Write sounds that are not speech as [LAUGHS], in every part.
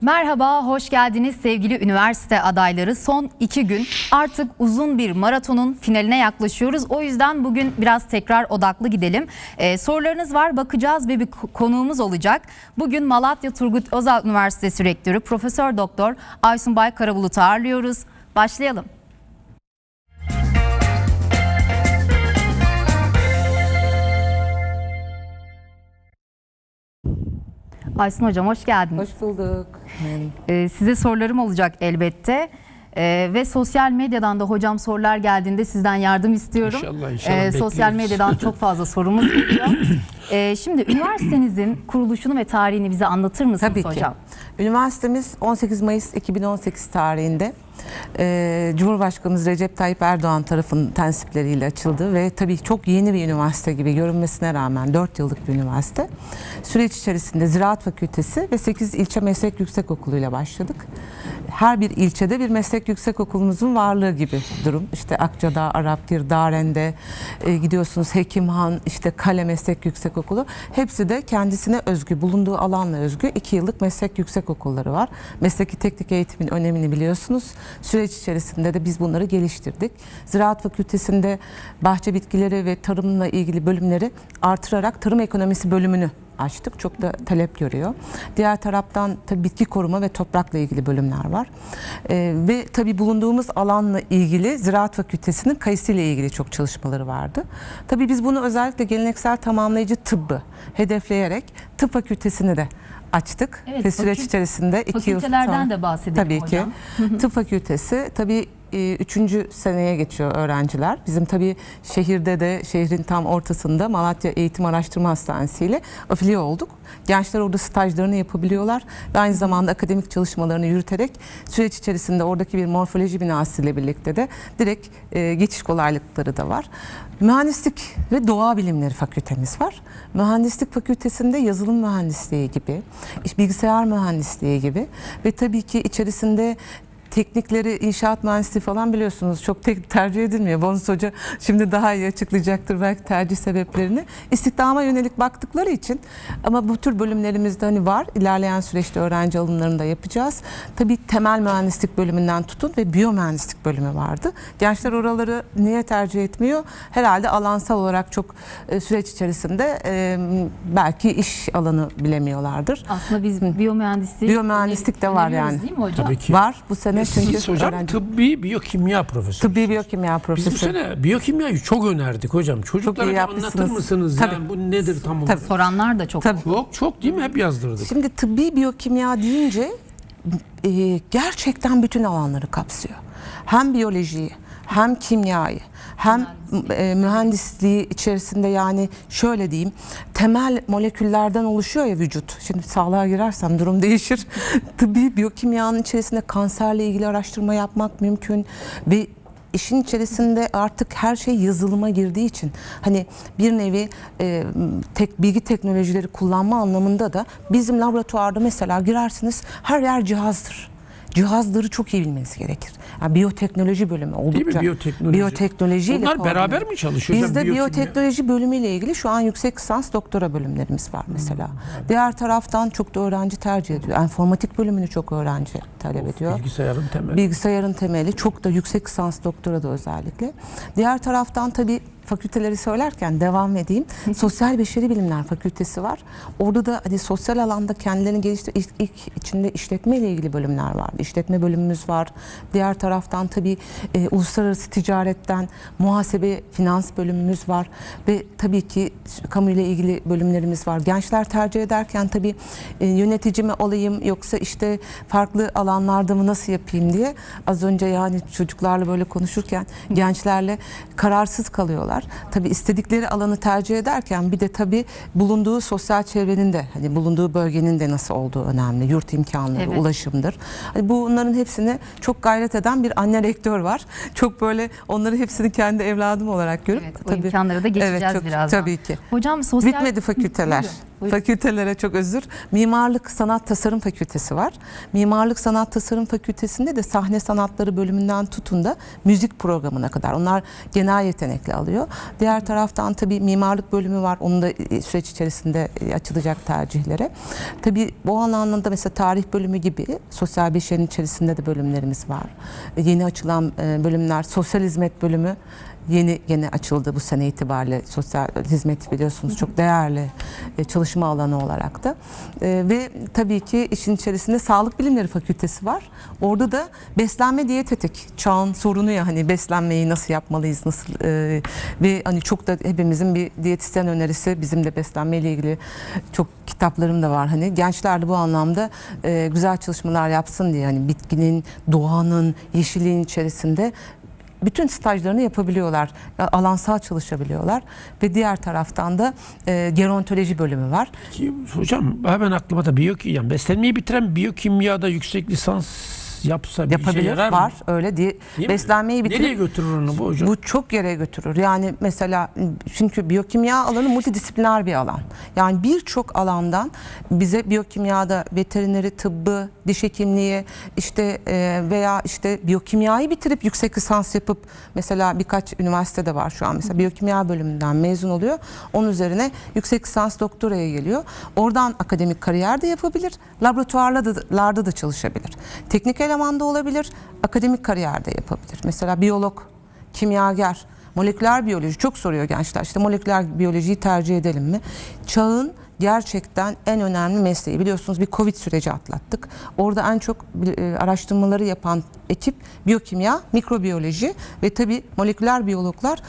Merhaba, hoş geldiniz sevgili üniversite adayları. Son iki gün artık uzun bir maratonun finaline yaklaşıyoruz. O yüzden bugün biraz tekrar odaklı gidelim. Ee, sorularınız var, bakacağız ve bir ko- konuğumuz olacak. Bugün Malatya Turgut Özal Üniversitesi Rektörü Profesör Doktor Aysun Bay Karabulut'u ağırlıyoruz. Başlayalım. Aysun Hocam hoş geldiniz. Hoş bulduk. Ee, size sorularım olacak elbette. Ee, ve sosyal medyadan da hocam sorular geldiğinde sizden yardım istiyorum. İnşallah, inşallah Ee, sosyal bekliyoruz. medyadan çok fazla sorumuz geliyor. Ee, şimdi üniversitenizin kuruluşunu ve tarihini bize anlatır mısınız Tabii ki. hocam? Üniversitemiz 18 Mayıs 2018 tarihinde e, Cumhurbaşkanımız Recep Tayyip Erdoğan tarafının tensipleriyle açıldı ve tabii çok yeni bir üniversite gibi görünmesine rağmen 4 yıllık bir üniversite. Süreç içerisinde Ziraat Fakültesi ve 8 ilçe meslek yüksekokulu ile başladık. Her bir ilçede bir meslek yüksekokulumuzun varlığı gibi durum. İşte Akçadağ, Arapgir, Daren'de e, gidiyorsunuz Hekimhan, işte Kale Meslek Yüksekokulu. Hepsi de kendisine özgü, bulunduğu alanla özgü 2 yıllık meslek yüksekokulları var. Mesleki teknik eğitimin önemini biliyorsunuz. Süreç içerisinde de biz bunları geliştirdik. Ziraat Fakültesi'nde bahçe bitkileri ve tarımla ilgili bölümleri artırarak tarım ekonomisi bölümünü açtık. Çok da talep görüyor. Diğer taraftan tabii bitki koruma ve toprakla ilgili bölümler var. Ee, ve tabii bulunduğumuz alanla ilgili Ziraat Fakültesi'nin kayısı ile ilgili çok çalışmaları vardı. Tabii biz bunu özellikle geleneksel tamamlayıcı tıbbı hedefleyerek tıp fakültesini de açtık. Evet, ve süreç fakül- içerisinde iki yıl fakültelerden sonra- de bahsedelim Tabii hocam. ki. Tıp fakültesi tabii e, üçüncü seneye geçiyor öğrenciler. Bizim tabii şehirde de şehrin tam ortasında Malatya Eğitim Araştırma Hastanesi ile afiliye olduk. Gençler orada stajlarını yapabiliyorlar ve aynı zamanda akademik çalışmalarını yürüterek süreç içerisinde oradaki bir morfoloji binası ile birlikte de direkt e, geçiş kolaylıkları da var. Mühendislik ve doğa bilimleri fakültemiz var. Mühendislik fakültesinde yazılım mühendisliği gibi, bilgisayar mühendisliği gibi ve tabii ki içerisinde teknikleri inşaat mühendisliği falan biliyorsunuz çok tek tercih edilmiyor. Bonus Hoca şimdi daha iyi açıklayacaktır belki tercih sebeplerini. İstihdama yönelik baktıkları için ama bu tür bölümlerimizde hani var. İlerleyen süreçte öğrenci alımlarını da yapacağız. Tabii temel mühendislik bölümünden tutun ve biyomühendislik bölümü vardı. Gençler oraları niye tercih etmiyor? Herhalde alansal olarak çok e, süreç içerisinde e, belki iş alanı bilemiyorlardır. Aslında biz biyomühendisliği Biyomühendislik de var yani. Değil mi hocam? Tabii ki. Var bu sene çünkü Siz hocam öğrenci- tıbbi biyokimya profesörü. Tıbbi biyokimya Biz bu profesörü. sene biyokimyayı çok önerdik hocam. Çocuklara anlatır mısınız? Tabii. Yani bu nedir tam olarak? Tabii. Soranlar da çok. Tabii. Çok çok değil mi? Hep yazdırdık. Şimdi tıbbi biyokimya deyince e, gerçekten bütün alanları kapsıyor. Hem biyolojiyi, hem kimyayı, hem e, mühendisliği içerisinde yani şöyle diyeyim temel moleküllerden oluşuyor ya vücut. Şimdi sağlığa girersem durum değişir. [LAUGHS] Tıbbi biyokimyanın içerisinde kanserle ilgili araştırma yapmak mümkün ve işin içerisinde artık her şey yazılıma girdiği için hani bir nevi e, tek bilgi teknolojileri kullanma anlamında da bizim laboratuvarda mesela girersiniz her yer cihazdır. Cihazları çok iyi bilmeniz gerekir. Yani biyoteknoloji bölümü oldukça. Biyoteknoloji. Biyoteknolojiyle Bunlar beraber mi çalışıyor? Bizde Biyokimya? biyoteknoloji bölümüyle ilgili şu an yüksek lisans doktora bölümlerimiz var mesela. Diğer taraftan çok da öğrenci tercih ediyor. Enformatik bölümünü çok öğrenci talep ediyor. Bilgisayarın temeli. Bilgisayarın temeli çok da yüksek lisans doktora da özellikle. Diğer taraftan tabii fakülteleri söylerken devam edeyim. Sosyal Beşeri Bilimler Fakültesi var. Orada da hani sosyal alanda kendilerini geliştir ilk, ilk içinde işletme ile ilgili bölümler var. İşletme bölümümüz var. Diğer taraftan tabii e, uluslararası ticaretten muhasebe, finans bölümümüz var ve tabii ki kamu ile ilgili bölümlerimiz var. Gençler tercih ederken tabii e, yönetici mi olayım yoksa işte farklı alanlarda mı nasıl yapayım diye az önce yani çocuklarla böyle konuşurken gençlerle kararsız kalıyorlar. Tabii istedikleri alanı tercih ederken bir de tabii bulunduğu sosyal çevrenin de hani bulunduğu bölgenin de nasıl olduğu önemli. Yurt imkanları, Evet. ulaşımdır. Hani bunların hepsini çok gayret eden bir anne rektör var. [LAUGHS] Çok böyle onları hepsini kendi evladım olarak görüp Evet, o imkanlara da geçeceğiz evet, çok, birazdan. Tabii ki. Hocam sosyal... Bitmedi fakülteler. Fakültelere çok özür. Mimarlık Sanat Tasarım Fakültesi var. Mimarlık Sanat Tasarım Fakültesi'nde de sahne sanatları bölümünden tutun da müzik programına kadar. Onlar genel yetenekli alıyor. Diğer taraftan tabii mimarlık bölümü var. Onun da e, süreç içerisinde e, açılacak tercihlere. Tabii bu anlamda mesela tarih bölümü gibi sosyal beşerin içerisinde de bölümlerimiz var. E, Yeni açılan bölümler sosyal hizmet bölümü yeni yeni açıldı bu sene itibariyle sosyal hizmet biliyorsunuz çok değerli e, çalışma alanı olarak da. E, ve tabii ki işin içerisinde sağlık bilimleri fakültesi var. Orada da beslenme diyetetik çağın sorunu ya hani beslenmeyi nasıl yapmalıyız nasıl e, ve hani çok da hepimizin bir diyetisyen önerisi. Bizim de beslenme ile ilgili çok kitaplarım da var. Hani gençler de bu anlamda güzel çalışmalar yapsın diye hani bitkinin doğanın yeşilliğin içerisinde bütün stajlarını yapabiliyorlar. Alansal çalışabiliyorlar. Ve diğer taraftan da e, gerontoloji bölümü var. Ki, hocam hemen aklıma da biyokimya. Beslenmeyi bitiren biyokimyada yüksek lisans yapsa bir işe Yapabilir. yarar var mı? öyle diye. Değil mi? Beslenmeyi bitirip Nereye götürür onu bu hocam? Bu çok yere götürür. Yani mesela çünkü biyokimya alanı multidisipliner bir alan. Yani birçok alandan bize biyokimyada veterineri, tıbbı, diş hekimliği işte e, veya işte biyokimyayı bitirip yüksek lisans yapıp mesela birkaç üniversitede var şu an mesela biyokimya bölümünden mezun oluyor. Onun üzerine yüksek lisans doktoraya geliyor. Oradan akademik kariyer de yapabilir. Laboratuvarlarda da çalışabilir. Teknik elemanda olabilir. Akademik kariyer de yapabilir. Mesela biyolog, kimyager, moleküler biyoloji çok soruyor gençler. İşte moleküler biyolojiyi tercih edelim mi? Çağın gerçekten en önemli mesleği. Biliyorsunuz bir Covid süreci atlattık. Orada en çok e, araştırmaları yapan ekip biyokimya, mikrobiyoloji ve tabii moleküler biyologlar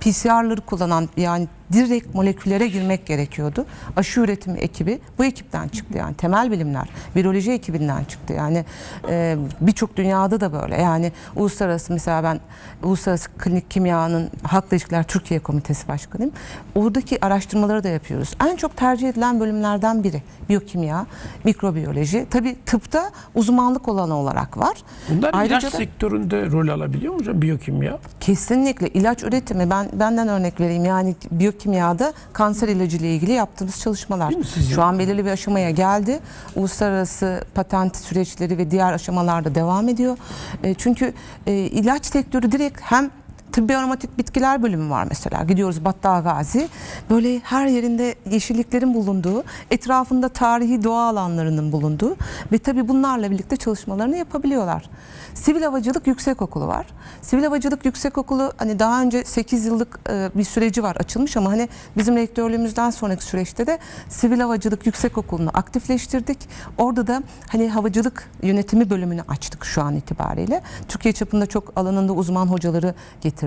PCR'ları kullanan yani direkt moleküllere girmek gerekiyordu. Aşı üretimi ekibi bu ekipten çıktı. Yani temel bilimler viroloji ekibinden çıktı. Yani e, birçok dünyada da böyle. Yani uluslararası mesela ben uluslararası klinik kimyanın halkla ilişkiler Türkiye komitesi başkanıyım. Oradaki araştırmaları da yapıyoruz. En çok tercih edilen bölümlerden biri biyokimya mikrobiyoloji. Tabi tıpta uzmanlık olanı olarak var. Bunlar Ayrıca ilaç da- sektöründe rol alabiliyor mu hocam biyokimya? Kesinlikle. İlaç üretimi ben benden örnek vereyim. Yani biyokimyada kanser ilacı ile ilgili yaptığımız çalışmalar şu an belirli bir aşamaya geldi. Uluslararası patent süreçleri ve diğer aşamalarda devam ediyor. E, çünkü e, ilaç sektörü direkt hem tıbbi aromatik bitkiler bölümü var mesela. Gidiyoruz Battal Gazi. Böyle her yerinde yeşilliklerin bulunduğu, etrafında tarihi doğa alanlarının bulunduğu ve tabii bunlarla birlikte çalışmalarını yapabiliyorlar. Sivil Havacılık Yüksekokulu var. Sivil Havacılık Yüksekokulu hani daha önce 8 yıllık e, bir süreci var açılmış ama hani bizim rektörlüğümüzden sonraki süreçte de Sivil Havacılık Yüksekokulu'nu aktifleştirdik. Orada da hani havacılık yönetimi bölümünü açtık şu an itibariyle. Türkiye çapında çok alanında uzman hocaları getirdik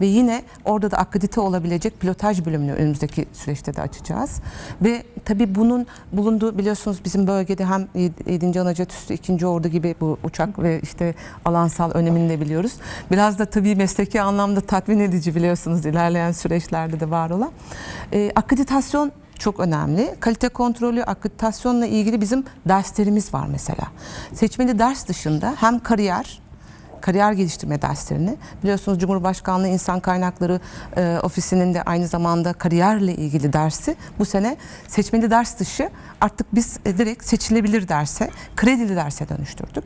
ve yine orada da akredite olabilecek pilotaj bölümünü önümüzdeki süreçte de açacağız. Ve tabii bunun bulunduğu biliyorsunuz bizim bölgede hem 7. Anajet Üssü 2. Ordu gibi bu uçak ve işte alansal önemini de biliyoruz. Biraz da tabii mesleki anlamda tatmin edici biliyorsunuz ilerleyen süreçlerde de var olan. Ee, akreditasyon çok önemli. Kalite kontrolü, akreditasyonla ilgili bizim derslerimiz var mesela. Seçmeli ders dışında hem kariyer, kariyer geliştirme derslerini. Biliyorsunuz Cumhurbaşkanlığı İnsan Kaynakları e, Ofisi'nin de aynı zamanda kariyerle ilgili dersi. Bu sene seçmeli ders dışı artık biz e, direkt seçilebilir derse, kredili derse dönüştürdük.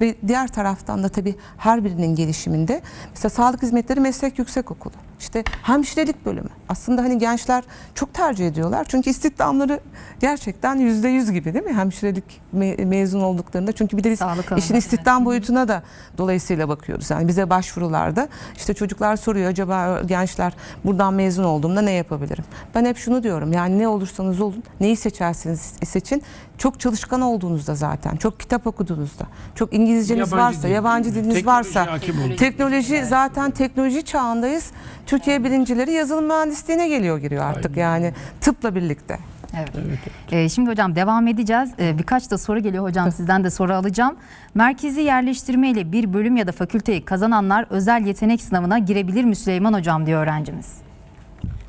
Ve diğer taraftan da tabii her birinin gelişiminde mesela Sağlık Hizmetleri Meslek Yüksekokulu, işte hemşirelik bölümü. Aslında hani gençler çok tercih ediyorlar. Çünkü istihdamları gerçekten yüzde yüz gibi değil mi? Hemşirelik me- mezun olduklarında. Çünkü bir de biz Sağlık işin alanında, istihdam boyutuna da dolayısıyla bakıyoruz. Yani bize başvurularda işte çocuklar soruyor acaba gençler buradan mezun olduğumda ne yapabilirim? Ben hep şunu diyorum yani ne olursanız olun neyi seçerseniz seçin çok çalışkan olduğunuzda zaten çok kitap okuduğunuzda çok İngilizceniz Yabancı varsa dil, yabancı diliniz Teknoloji varsa hakim teknoloji zaten teknoloji çağındayız. Türkiye birincileri yazılım mühendisliğine geliyor giriyor artık yani tıpla birlikte. Evet. Evet. Ee, şimdi hocam devam edeceğiz. Ee, birkaç da soru geliyor hocam sizden de soru alacağım. Merkezi yerleştirme ile bir bölüm ya da fakülteyi kazananlar özel yetenek sınavına girebilir mi Süleyman hocam diyor öğrencimiz.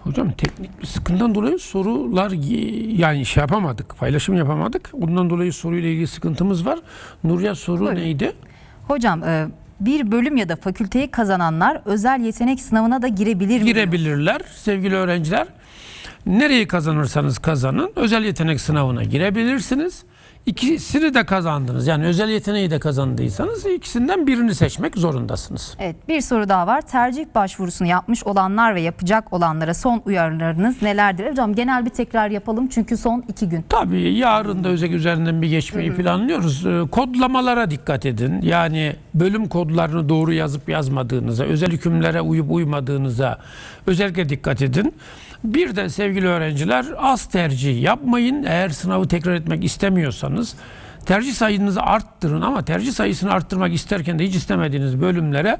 Hocam teknik bir sıkıntıdan dolayı sorular yani şey yapamadık, paylaşım yapamadık. Bundan dolayı soruyla ilgili sıkıntımız var. Nurya soru Buyurun. neydi? Hocam e, bir bölüm ya da fakülteyi kazananlar özel yetenek sınavına da girebilir mi? Girebilirler sevgili öğrenciler. Nereyi kazanırsanız kazanın özel yetenek sınavına girebilirsiniz. İkisini de kazandınız. Yani özel yeteneği de kazandıysanız ikisinden birini seçmek zorundasınız. Evet bir soru daha var. Tercih başvurusunu yapmış olanlar ve yapacak olanlara son uyarılarınız nelerdir? Hocam genel bir tekrar yapalım çünkü son iki gün. Tabii yarın da özel üzerinden bir geçmeyi planlıyoruz. Ee, Kodlamalara dikkat edin. Yani bölüm kodlarını doğru yazıp yazmadığınıza, özel hükümlere uyup uymadığınıza özellikle dikkat edin. Bir de sevgili öğrenciler az tercih yapmayın. Eğer sınavı tekrar etmek istemiyorsanız tercih sayınızı arttırın ama tercih sayısını arttırmak isterken de hiç istemediğiniz bölümlere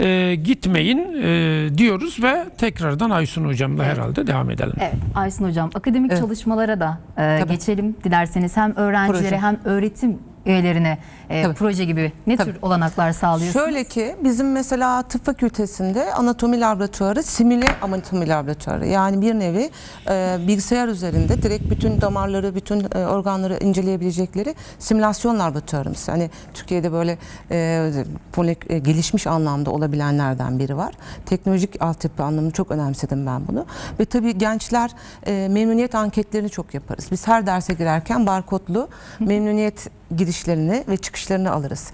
e, gitmeyin e, diyoruz ve tekrardan Aysun hocamla herhalde devam edelim. Evet Aysun Hocam akademik Evet. çalışmalara da e, Tabii. geçelim dilerseniz. Hem öğrencilere Proje. hem öğretim üyelerine e, Tabii. proje gibi ne Tabii. tür olanaklar sağlıyorsunuz? Şöyle ki bizim mesela tıp fakültesinde anatomi laboratuvarı simüle anatomi laboratuvarı. Yani bir nevi e, bilgisayar üzerinde direkt bütün damarları, bütün e, organları inceleyebilecekleri simülasyon laboratuvarımız. Hani Türkiye'de böyle e, polik- e, gelişmiş anlamda olabilenlerden biri var. Teknolojik altyapı anlamını çok önemsedim ben bunu. Ve tabii gençler e, memnuniyet anketlerini çok yaparız. Biz her derse girerken barkodlu memnuniyet girişlerini ve çıkışlarını alırız.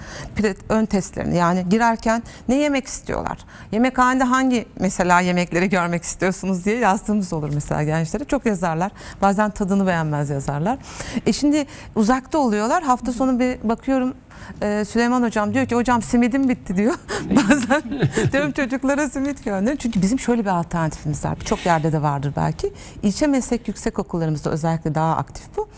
Ön testlerini yani girerken ne yemek istiyorlar? Yemekhanede hangi mesela yemekleri görmek istiyorsunuz diye yazdığımız olur mesela gençlere. Çok yazarlar. Bazen tadını beğenmez yazarlar. E şimdi uzakta oluyorlar. Hafta sonu bir bakıyorum e, Süleyman hocam diyor ki hocam simidim bitti diyor. [LAUGHS] Bazen diyorum çocuklara simit gönderin. Çünkü bizim şöyle bir alternatifimiz var. Birçok yerde de vardır belki. İlçe meslek yüksek okullarımızda özellikle daha aktif bu.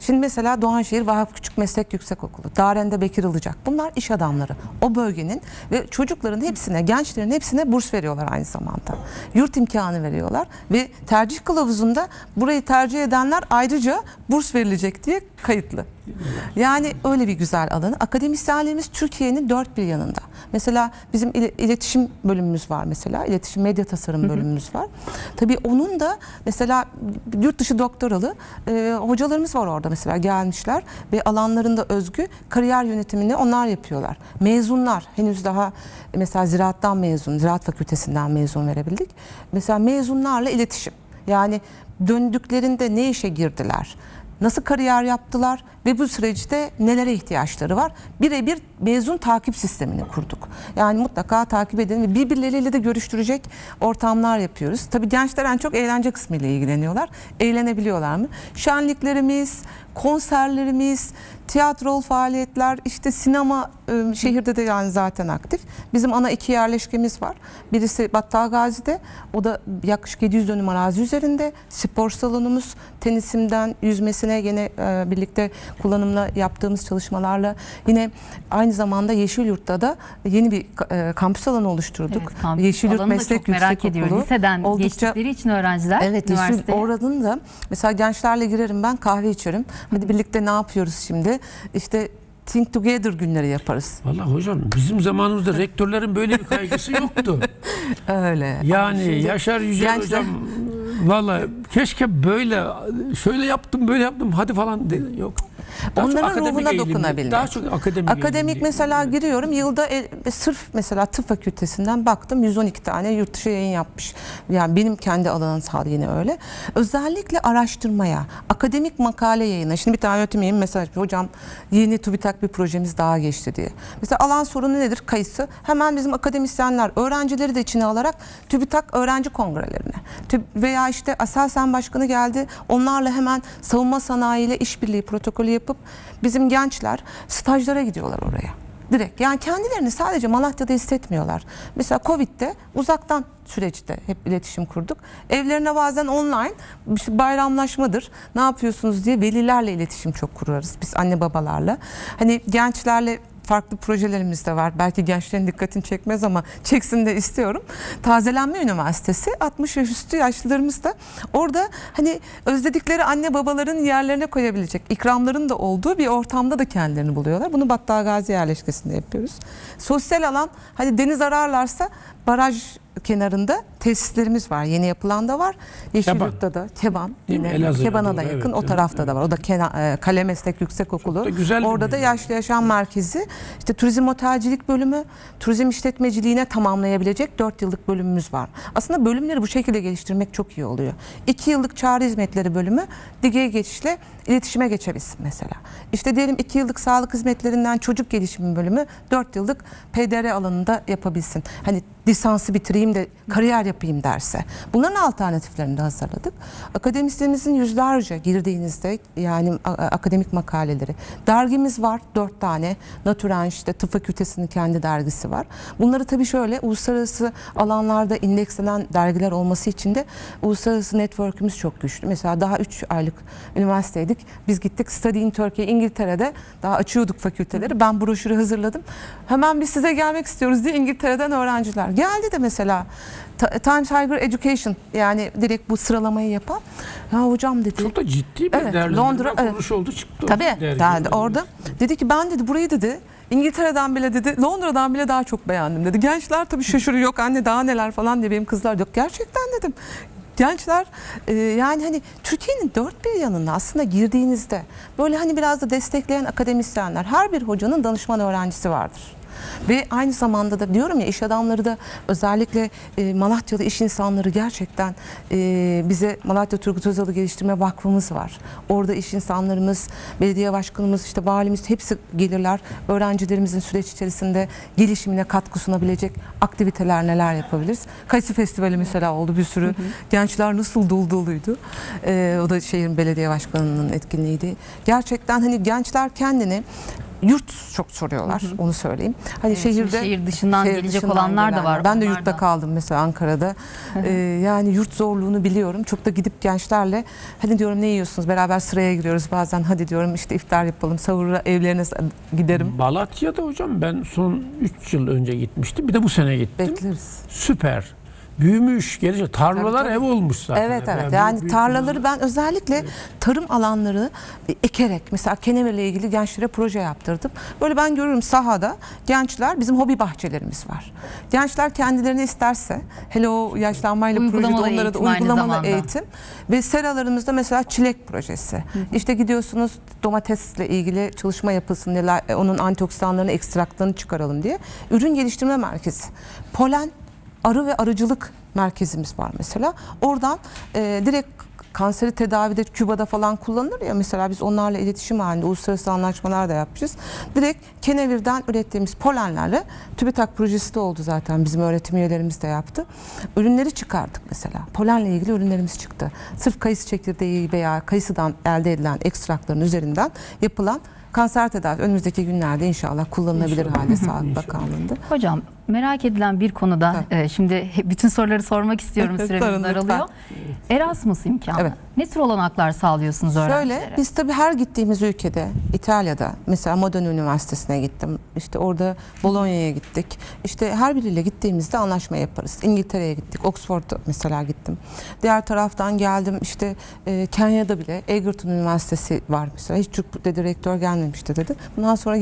Şimdi mesela Doğanşehir Vahap Küçük Meslek Yüksekokulu, Daren'de Bekir Ilıcak. Bunlar iş adamları. O bölgenin ve çocukların hepsine, gençlerin hepsine burs veriyorlar aynı zamanda. Yurt imkanı veriyorlar ve tercih kılavuzunda burayı tercih edenler ayrıca burs verilecek diye kayıtlı. Yani öyle bir güzel alanı. Akademisyenlerimiz Türkiye'nin dört bir yanında. Mesela bizim ile- iletişim bölümümüz var mesela. İletişim medya tasarım bölümümüz var. Tabii onun da mesela yurt dışı doktoralı e, hocalarımız var orada mesela gelmişler ve alanlarında özgü kariyer yönetimini onlar yapıyorlar. Mezunlar henüz daha mesela ziraattan mezun, ziraat fakültesinden mezun verebildik. Mesela mezunlarla iletişim. Yani döndüklerinde ne işe girdiler? Nasıl kariyer yaptılar ve bu süreçte nelere ihtiyaçları var? Birebir mezun takip sistemini kurduk. Yani mutlaka takip edin ve birbirleriyle de görüştürecek ortamlar yapıyoruz. Tabii gençler en çok eğlence kısmıyla ilgileniyorlar. Eğlenebiliyorlar mı? Şenliklerimiz, konserlerimiz, tiyatrol faaliyetler, işte sinema e, şehirde de yani zaten aktif. Bizim ana iki yerleşkemiz var. Birisi Battalgazi'de, o da yaklaşık 700 dönüm arazi üzerinde. Spor salonumuz, tenisimden yüzmesine yine e, birlikte kullanımla yaptığımız çalışmalarla yine aynı zamanda Yeşilyurt'ta da yeni bir e, kampüs alanı oluşturduk. Evet, kampüs Yeşilyurt da Meslek çok merak Yüksekokulu. ediyorum. Liseden Oldukça- geçtikleri için öğrenciler Evet, üniversiteye. oranın da mesela gençlerle girerim ben kahve içerim. Hadi birlikte ne yapıyoruz şimdi? İşte Think Together günleri yaparız. Vallahi hocam bizim zamanımızda rektörlerin böyle bir kaygısı [LAUGHS] yoktu. Öyle. Yani Şimdi Yaşar Yücel gençler- hocam vallahi keşke böyle şöyle yaptım böyle yaptım hadi falan dedi. Yok. Daha Onların ruhuna eğilimli, dokunabilmek. Daha çok akademik Akademik eğilimli. mesela giriyorum yılda el- sırf mesela tıp fakültesinden baktım 112 tane yurt dışı yayın yapmış. Yani benim kendi alanımsal yine öyle. Özellikle araştırmaya, akademik makale yayına. Şimdi bir tane öğretim üyem mesaj. Hocam yeni TÜBİTAK bir projemiz daha geçti diye. Mesela alan sorunu nedir? Kayısı. Hemen bizim akademisyenler öğrencileri de içine alarak TÜBİTAK öğrenci kongrelerine Tüb- veya işte Aselsan Başkanı geldi. Onlarla hemen savunma sanayiyle işbirliği protokolü yapıp bizim gençler stajlara gidiyorlar oraya. Direkt. Yani kendilerini sadece Malatya'da hissetmiyorlar. Mesela Covid'de uzaktan süreçte hep iletişim kurduk. Evlerine bazen online işte bayramlaşmadır. Ne yapıyorsunuz diye velilerle iletişim çok kurarız. Biz anne babalarla. Hani gençlerle farklı projelerimiz de var. Belki gençlerin dikkatini çekmez ama çeksin de istiyorum. Tazelenme Üniversitesi 60 yaş üstü yaşlılarımız da orada hani özledikleri anne babaların yerlerine koyabilecek ikramların da olduğu bir ortamda da kendilerini buluyorlar. Bunu Battal Gazi yerleşkesinde yapıyoruz. Sosyal alan hani deniz ararlarsa baraj kenarında tesislerimiz var. Yeni yapılan da var. Yeşilyurt'ta da Keban. Yine Keban'a da yakın. evet, o tarafta da var. O da Kena- e, Kale Meslek Yüksekokulu. da güzel Orada da yaşlı yaşam merkezi. İşte turizm otelcilik bölümü, turizm işletmeciliğine tamamlayabilecek 4 yıllık bölümümüz var. Aslında bölümleri bu şekilde geliştirmek çok iyi oluyor. 2 yıllık çağrı hizmetleri bölümü dige geçişle iletişime geçebilsin mesela. İşte diyelim 2 yıllık sağlık hizmetlerinden çocuk gelişimi bölümü 4 yıllık PDR alanında yapabilsin. Hani lisansı bitireyim de kariyer yapayım derse. Bunların alternatiflerini de hazırladık. Akademisyenimizin yüzlerce girdiğinizde yani akademik makaleleri. Dergimiz var dört tane. Naturen işte tıp fakültesinin kendi dergisi var. Bunları tabii şöyle uluslararası alanlarda indekslenen dergiler olması için de uluslararası network'ümüz çok güçlü. Mesela daha 3 aylık üniversiteydik. Biz gittik Study in Turkey İngiltere'de daha açıyorduk fakülteleri. Ben broşürü hazırladım. Hemen biz size gelmek istiyoruz diye İngiltere'den öğrenciler. Geldi de mesela Times Higher Education yani direkt bu sıralamayı yapan. Ya hocam dedi. Çok da ciddi bir Evet, Londra, evet. kuruluş oldu çıktı. Tabii derdi orada. Dedi ki ben dedi burayı dedi İngiltere'den bile dedi Londra'dan bile daha çok beğendim dedi. Gençler tabii şaşırıyor yok anne daha neler falan diye benim kızlar yok. Gerçekten dedim. Gençler e, yani hani Türkiye'nin dört bir yanına aslında girdiğinizde böyle hani biraz da destekleyen akademisyenler her bir hocanın danışman öğrencisi vardır. Ve aynı zamanda da diyorum ya iş adamları da özellikle e, Malatya'da iş insanları gerçekten e, bize Malatya Turgut Özal'ı Geliştirme Vakfımız var. Orada iş insanlarımız, belediye başkanımız, işte valimiz hepsi gelirler. Öğrencilerimizin süreç içerisinde gelişimine katkı sunabilecek aktiviteler neler yapabiliriz? Kayısı Festivali mesela oldu bir sürü. Gençler nasıl dolu doluydu. E, o da şehrin belediye başkanının etkinliğiydi. Gerçekten hani gençler kendini yurt çok soruyorlar onu söyleyeyim. Hani Evet, şehirde şehir dışından şehir gelecek dışından olanlar da gelenler. var. Ben de yurtta da- kaldım mesela Ankara'da. Ee, yani yurt zorluğunu biliyorum. Çok da gidip gençlerle hadi diyorum ne yiyorsunuz? Beraber sıraya giriyoruz bazen. Hadi diyorum işte iftar yapalım. Sahura evlerine giderim. Malatya'da hocam ben son 3 yıl önce gitmiştim. Bir de bu sene gittim. Bekleriz. Süper. Büyümüş, gelecek. Tarlalar Tabii, ev tabii. olmuş zaten. Evet evet. Yani büyük tarlaları ben özellikle tarım alanları e, ekerek mesela kenevirle ilgili gençlere proje yaptırdım. Böyle ben görüyorum sahada gençler bizim hobi bahçelerimiz var. Gençler kendilerini isterse hele o yaşlanmayla projede onlara da uygulamalı eğitim ve seralarımızda mesela çilek projesi. İşte gidiyorsunuz domatesle ilgili çalışma yapılsın neler onun antioksidanlarını ekstraklarını çıkaralım diye. Ürün geliştirme merkezi. Polen arı ve arıcılık merkezimiz var mesela. Oradan e, direkt kanseri tedavide Küba'da falan kullanılır ya mesela biz onlarla iletişim halinde uluslararası anlaşmalar da yapmışız. Direkt kenevirden ürettiğimiz polenlerle TÜBİTAK projesi de oldu zaten bizim öğretim üyelerimiz de yaptı. Ürünleri çıkardık mesela. Polenle ilgili ürünlerimiz çıktı. Sırf kayısı çekirdeği veya kayısıdan elde edilen ekstrakların üzerinden yapılan kanser tedavi önümüzdeki günlerde inşallah kullanılabilir halde [LAUGHS] Sağlık Bakanlığı'nda. Hocam merak edilen bir konuda e, şimdi bütün soruları sormak istiyorum [LAUGHS] süremiz daralıyor. Erasmus imkanı. Evet. Ne tür olanaklar sağlıyorsunuz öğrencilere? Şöyle biz tabii her gittiğimiz ülkede İtalya'da mesela Modena Üniversitesi'ne gittim. İşte orada Bologna'ya gittik. İşte her biriyle gittiğimizde anlaşma yaparız. İngiltere'ye gittik. Oxford'a mesela gittim. Diğer taraftan geldim işte e, Kenya'da bile Egerton Üniversitesi var mesela. Hiç Türk dedi rektör gelmemişti dedi. Bundan sonra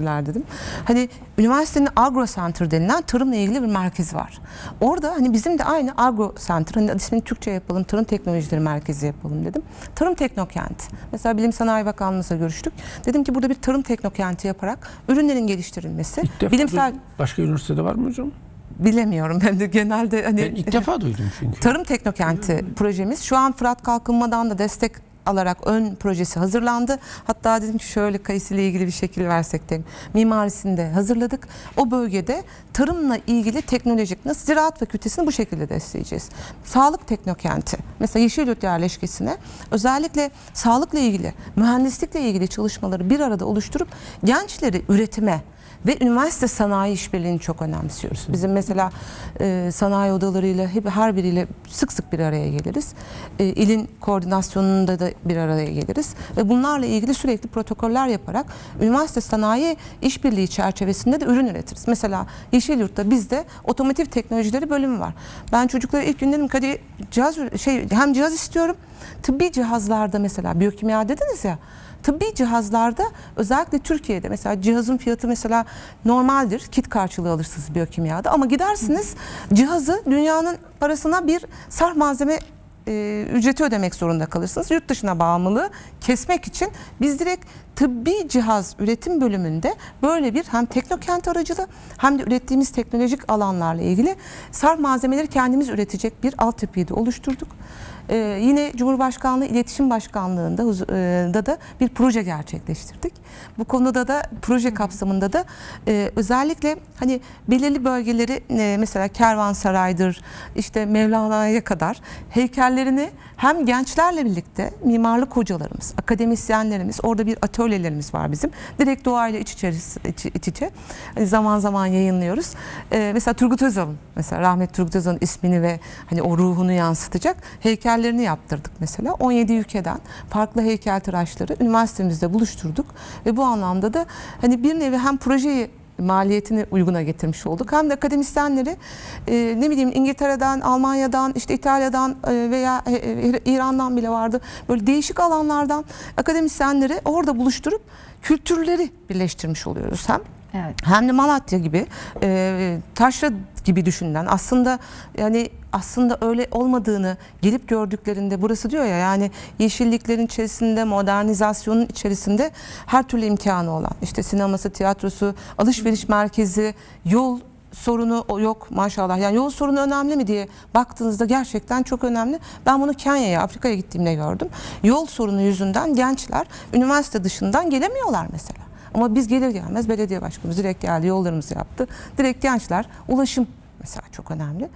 gelirler dedim. Hani üniversitenin Agro Center denilen tarımla ilgili bir merkezi var. Orada hani bizim de aynı Agro Center hani ismini Türkçe yapalım, tarım teknolojileri merkezi yapalım dedim. Tarım teknokenti. Mesela Bilim Sanayi Bakanlığımızla görüştük. Dedim ki burada bir tarım teknokenti yaparak ürünlerin geliştirilmesi, İlk bilimsel. Başka üniversitede var mı hocam? bilemiyorum ben de genelde hani Ben ilk defa duydum çünkü. Tarım Teknokenti projemiz şu an Fırat Kalkınma'dan da destek alarak ön projesi hazırlandı. Hatta dedim ki şöyle kayısı ile ilgili bir şekil versek de mimarisini de hazırladık. O bölgede tarımla ilgili teknolojik nasıl ziraat fakültesini bu şekilde destekleyeceğiz. Sağlık Teknokenti mesela Yeşilyurt yerleşkesine özellikle sağlıkla ilgili, mühendislikle ilgili çalışmaları bir arada oluşturup gençleri üretime ve üniversite sanayi işbirliğini çok önemsiyoruz. Bizim mesela e, sanayi odalarıyla hep her biriyle sık sık bir araya geliriz. E, ilin koordinasyonunda da bir araya geliriz ve bunlarla ilgili sürekli protokoller yaparak üniversite sanayi işbirliği çerçevesinde de ürün üretiriz. Mesela Yeşilyurt'ta bizde otomotiv teknolojileri bölümü var. Ben çocuklara ilk gün dedim ki cihaz şey hem cihaz istiyorum. Tıbbi cihazlarda mesela biyokimya dediniz ya tıbbi cihazlarda özellikle Türkiye'de mesela cihazın fiyatı mesela normaldir. Kit karşılığı alırsınız biyokimyada ama gidersiniz cihazı dünyanın parasına bir sarf malzeme e, ücreti ödemek zorunda kalırsınız. Yurt dışına bağımlılığı kesmek için biz direkt tıbbi cihaz üretim bölümünde böyle bir hem teknokent aracılığı hem de ürettiğimiz teknolojik alanlarla ilgili sarf malzemeleri kendimiz üretecek bir altyapıyı da oluşturduk. Ee, yine Cumhurbaşkanlığı İletişim Başkanlığı'nda e, da da bir proje gerçekleştirdik. Bu konuda da proje kapsamında da e, özellikle hani belirli bölgeleri e, mesela Kervansaray'dır işte Mevlana'ya kadar heykellerini hem gençlerle birlikte mimarlık hocalarımız, akademisyenlerimiz, orada bir atölyelerimiz var bizim. Direkt doğayla iç, içeris, iç, iç içe Hani zaman zaman yayınlıyoruz. Ee, mesela Turgut Özal'ın mesela rahmet Turgut Özal'ın ismini ve hani o ruhunu yansıtacak heykellerini yaptırdık mesela. 17 ülkeden farklı heykeltıraşları üniversitemizde buluşturduk ve bu anlamda da hani bir nevi hem projeyi maliyetini uyguna getirmiş olduk. Hem de akademisyenleri e, ne bileyim İngiltere'den, Almanya'dan, işte İtalya'dan e, veya e, e, İran'dan bile vardı. Böyle değişik alanlardan akademisyenleri orada buluşturup kültürleri birleştirmiş oluyoruz hem. Evet. Hem de Malatya gibi e, taşra gibi düşünülen aslında yani aslında öyle olmadığını gelip gördüklerinde burası diyor ya yani yeşilliklerin içerisinde modernizasyonun içerisinde her türlü imkanı olan işte sineması, tiyatrosu, alışveriş merkezi, yol sorunu yok maşallah. Yani yol sorunu önemli mi diye baktığınızda gerçekten çok önemli. Ben bunu Kenya'ya, Afrika'ya gittiğimde gördüm. Yol sorunu yüzünden gençler üniversite dışından gelemiyorlar mesela. Ama biz gelir gelmez belediye başkanımız direkt geldi yollarımızı yaptı. Direkt gençler ulaşım mesela çok önemli.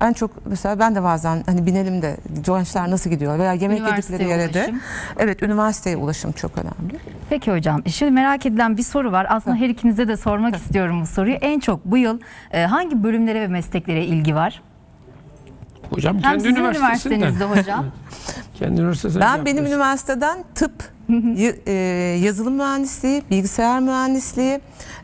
En çok mesela ben de bazen hani binelim de gençler nasıl gidiyor veya yemek yedikleri yere de evet üniversiteye ulaşım çok önemli. Peki hocam şimdi merak edilen bir soru var. Aslında her ikinize de sormak istiyorum bu soruyu. En çok bu yıl e, hangi bölümlere ve mesleklere ilgi var? Hocam Hem kendi sizin üniversitesinden. üniversitenizde hocam. [LAUGHS] Kendi üniversitesinden. Ben benim yapıyorsun. üniversiteden tıp, e, yazılım mühendisliği, bilgisayar mühendisliği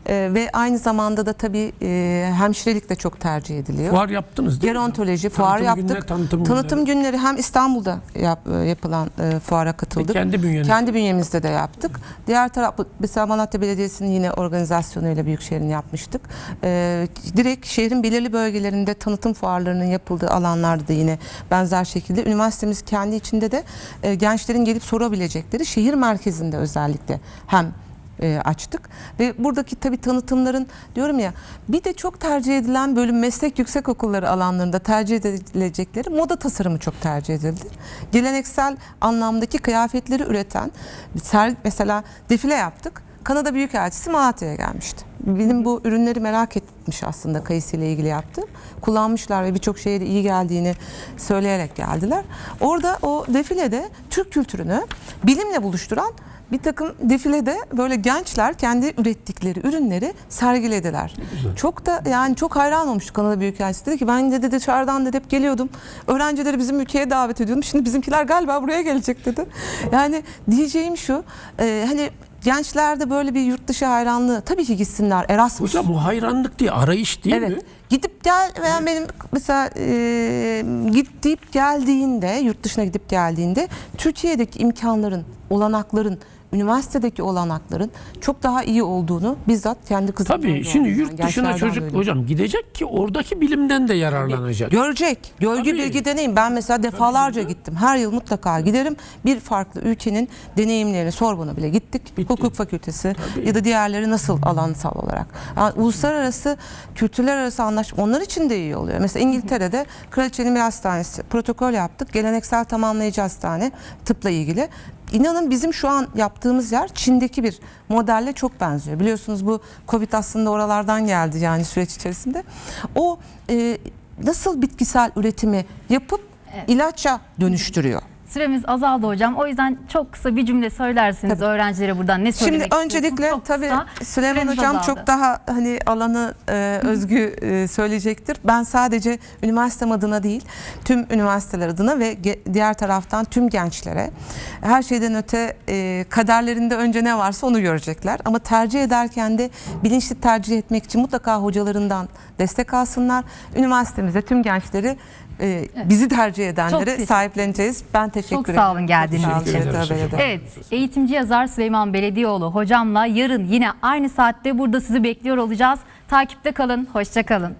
e, ve aynı zamanda da tabii e, hemşirelik de çok tercih ediliyor. Fuar yaptınız değil mi? Gerontoloji fuarı Tanıtım yaptık. günleri, tanıtım Tanıtım günleri. günleri hem İstanbul'da yap- yapılan e, fuara katıldık. Kendi bünyenizde. Kendi bünyemizde de yaptık. Diğer taraf mesela Malatya Belediyesi'nin yine organizasyonuyla Büyükşehir'in yapmıştık. E, direkt şehrin belirli bölgelerinde tanıtım fuarlarının yapıldığı alanlarda da yine benzer şekilde üniversitemiz kendi içinde de e, gençlerin gelip sorabilecekleri şehir merkezinde özellikle hem e, açtık ve buradaki tabii tanıtımların diyorum ya bir de çok tercih edilen bölüm meslek yüksek okulları alanlarında tercih edilecekleri moda tasarımı çok tercih edildi. Geleneksel anlamdaki kıyafetleri üreten mesela defile yaptık. Kanada Büyükelçisi Malatya'ya gelmişti. Benim bu ürünleri merak etmiş aslında kayısı ile ilgili yaptım. Kullanmışlar ve birçok şeye de iyi geldiğini söyleyerek geldiler. Orada o defilede Türk kültürünü bilimle buluşturan bir takım defilede böyle gençler kendi ürettikleri ürünleri sergilediler. Çok da yani çok hayran olmuştu Kanada Büyükelçisi. Dedi ki ben de dışarıdan dedi hep geliyordum. Öğrencileri bizim ülkeye davet ediyordum. Şimdi bizimkiler galiba buraya gelecek dedi. Yani diyeceğim şu e, hani gençlerde böyle bir yurt dışı hayranlığı tabii ki gitsinler Erasmus. Hocam bu hayranlık değil, arayış değil mi? Evet. Gidip gel veya benim mesela e, gidip geldiğinde yurt dışına gidip geldiğinde Türkiye'deki imkanların, olanakların, üniversitedeki olanakların çok daha iyi olduğunu bizzat kendi kızımdan Tabii şimdi Yani yurt dışına çocuk duydum. hocam gidecek ki oradaki bilimden de yararlanacak. Görecek. Görgü Tabii. bilgi deneyim. Ben mesela defalarca canım. gittim. Her yıl mutlaka giderim. Bir farklı ülkenin deneyimlerini Sorbon'a bile gittik. Bitti. Hukuk fakültesi Tabii. ya da diğerleri nasıl alansal olarak. Yani uluslararası kültürler arası anlaşma onlar için de iyi oluyor. Mesela İngiltere'de Kraliçenin bir hastanesi protokol yaptık. Geleneksel tamamlayıcı hastane tıpla ilgili. İnanın bizim şu an yaptığımız yer Çin'deki bir modelle çok benziyor. Biliyorsunuz bu Covid aslında oralardan geldi yani süreç içerisinde. O e, nasıl bitkisel üretimi yapıp ilaça dönüştürüyor. Süremiz azaldı hocam. O yüzden çok kısa bir cümle söylerseniz Tabii. öğrencilere buradan ne söylemek Şimdi öncelikle? Çok tabii kısa. Süleyman Hocam azaldı. çok daha hani alanı e, özgü e, söyleyecektir. Ben sadece üniversitem adına değil, tüm üniversiteler adına ve diğer taraftan tüm gençlere her şeyden öte e, kaderlerinde önce ne varsa onu görecekler. Ama tercih ederken de bilinçli tercih etmek için mutlaka hocalarından destek alsınlar. Üniversitemizde tüm gençleri e, bizi tercih Çok edenlere teşekkür- sahipleneceğiz. Ben teşekkür Çok ederim. sağ olun geldiğiniz için. Evet, eğitimci yazar Süleyman Belediyioğlu hocamla yarın yine aynı saatte burada sizi bekliyor olacağız. Takipte kalın, hoşça kalın.